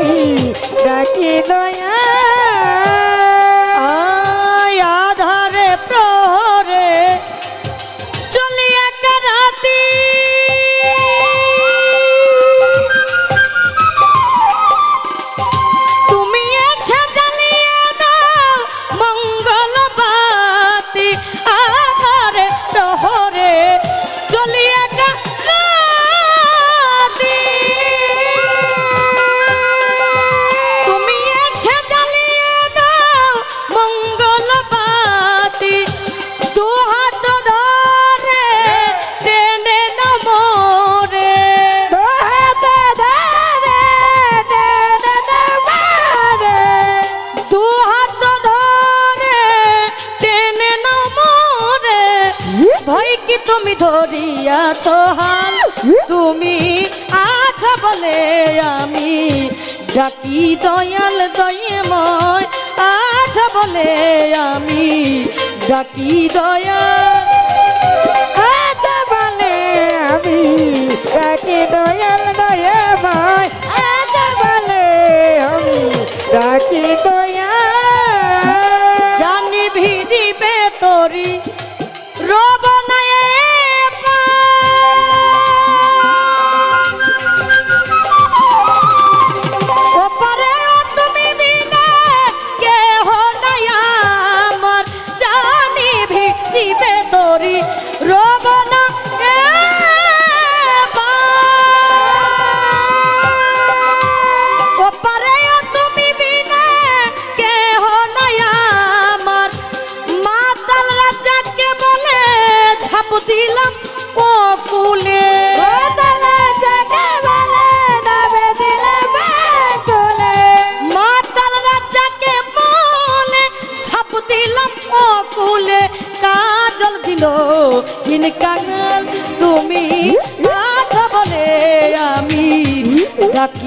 আমি ডাকি দয়া আধারে প্রহরে ধরিয়াছ হাল তুমি আছ বলে আমি ডাকি দয়াল দয়ময়। আছ বলে আমি ডাকি দয়াল। আছ বলে আমি ডাকি দয়াল দয়াময়।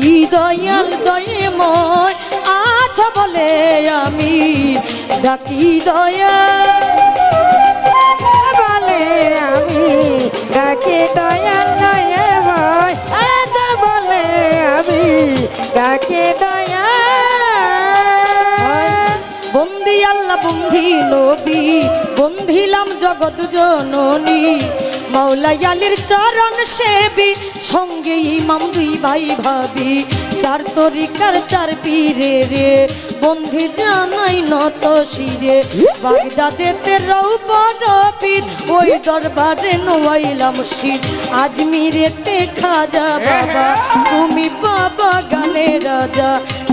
ডাকি দয়াল দয়ময় আছো বলে আমি ডাকি দয়াল। বলে আমি ডাকি দয়াল নয়ে ভয় আজ বলে আমি ডাকি দয়াল। বন্দি আল্লাহ বন্ধি নবী বন্ধিলাম জগৎ জননী। মাওলায়ালির চরণ সেবি, সঙ্গে ইমাম দুই ভাই ভাবি। চার তরিকার চার পীরে রে, বন্ধি জানাই নত শিরে। বাগদাদেতে রৌপর পীর ওই দরবারে নোয়াইলাম শির। আজমিরেতে খাজা বাবা, তুমি বাবা গানের রাজা।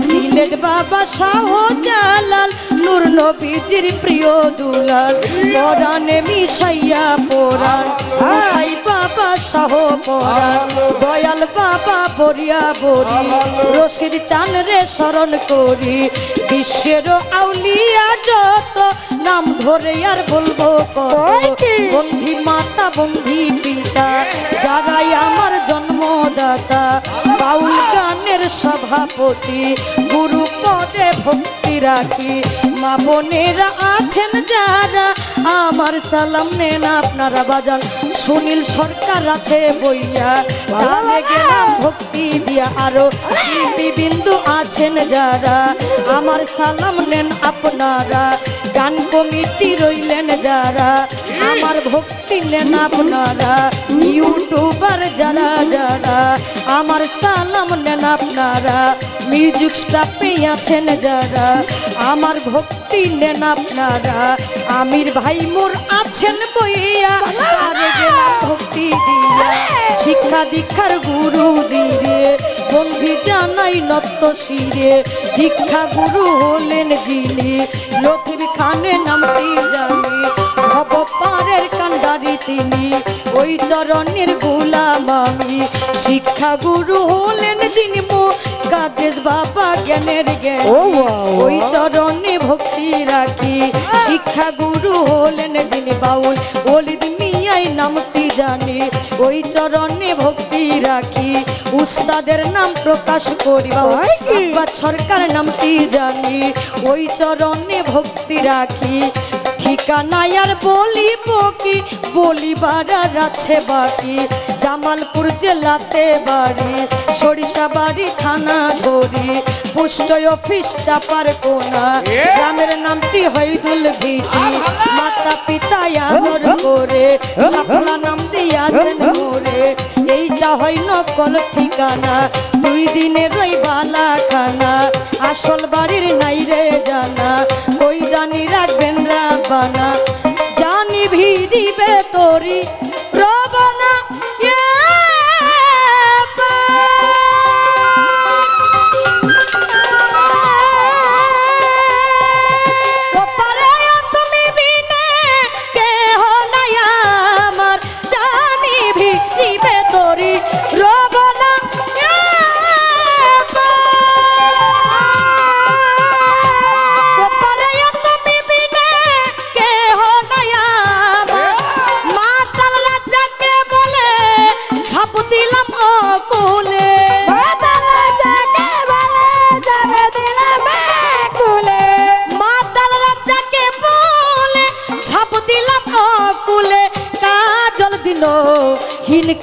সিলেট বাবা শাহ জালাল নূর নবীজির প্রিয় দুলাল। পরাণে মিশাইয়া পরাণ ভাই বাবা শাহ পরাণ দয়াল বাবা বরিয়া বরি রশির চান রে স্মরণ করি। বিশ্বের আউলিয়া যত ধরে আর বলব বন্ধি মাতা বন্ধি পিতা যারাই আমার জন্মদাতা বাউল গানের সভাপতি গুরু পদে ভক্তি রাখি। মা বোনেরা আছেন যারা আমার সালাম নেন আপনারা বাজান। সুনীল সরকার আছে বইয়া তালে গেলাম ভক্তি দিয়া আরও। বিন্দু আছেন যারা আমার সালাম নেন আপনারা। গান কমিটি রইলেন যারা, আমার ভক্তি নেন আপনারা ইউটিউবার যারা যারা, আমার সালাম নেন আপনারা। মিউজিক স্টাফে আছেন যারা, আমার ভক্তি নেন আপনারা। আমির ভাই মোর আছেন বইয়া ভক্তি দিয়া। শিক্ষা দীক্ষার গুরুজি রে, বন্ধি জানাই নত শিরে দীক্ষা গুরু হলেন যিনি লথিব খানে নামটি জানি। ভব পারের কান্ডারি তিনি। ওই চরণের গোলাম আমি। শিক্ষা গুরু হলেন যিনি মো কাদেশ বাবা জ্ঞানের জ্ঞান। ওই চরণে ভক্তি রাখি। শিক্ষা গুরু হলেন যিনি বাউল। ওলিদ মিয়াই নামটি জানি। ওই চরণে ভক্তি রাখি। উস্তাদের নাম প্রকাশ করি কি? সরকার নামটি জানি। ওই চরণে ভক্তি রাখি। ঠিকানায় আর বলি বকি বলিবার আছে বাকি। জামালপুর জেলাতে বাড়ি সরিষা বাড়ি থানা ধরি। পুষ্ট অফিস চাপার কোনা গ্রামের নামটি হইদুল ভিটি মাতা পিতা আদর করে সাপলা নাম দিয়াছেন মোরে। এইটা হয় নকল ঠিকানা। দুই দিনের ওই বালা খানা আসল বাড়ির নাই রে জানা। কই জানি রাখবেন রাবানা জানি ভিড়িবে তোরি।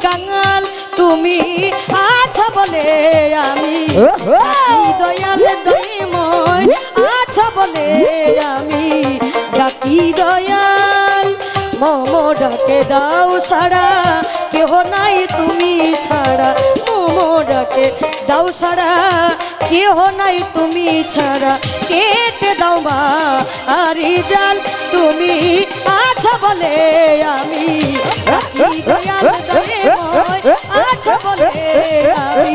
কাঙাল তুমি আছো বলে আমি। দয়াল দইময় আছ বলে আমি। ডাকি দয়াল মম ডাকে দাও সারা। কেহ নাই তুমি ছাড়া, মম ডাকে দাও সারা। কেহ নাই তুমি ছাড়া, কেটে দাও মা আরি জাল। তুমি আছো বলে আমি আছো বলে আমি।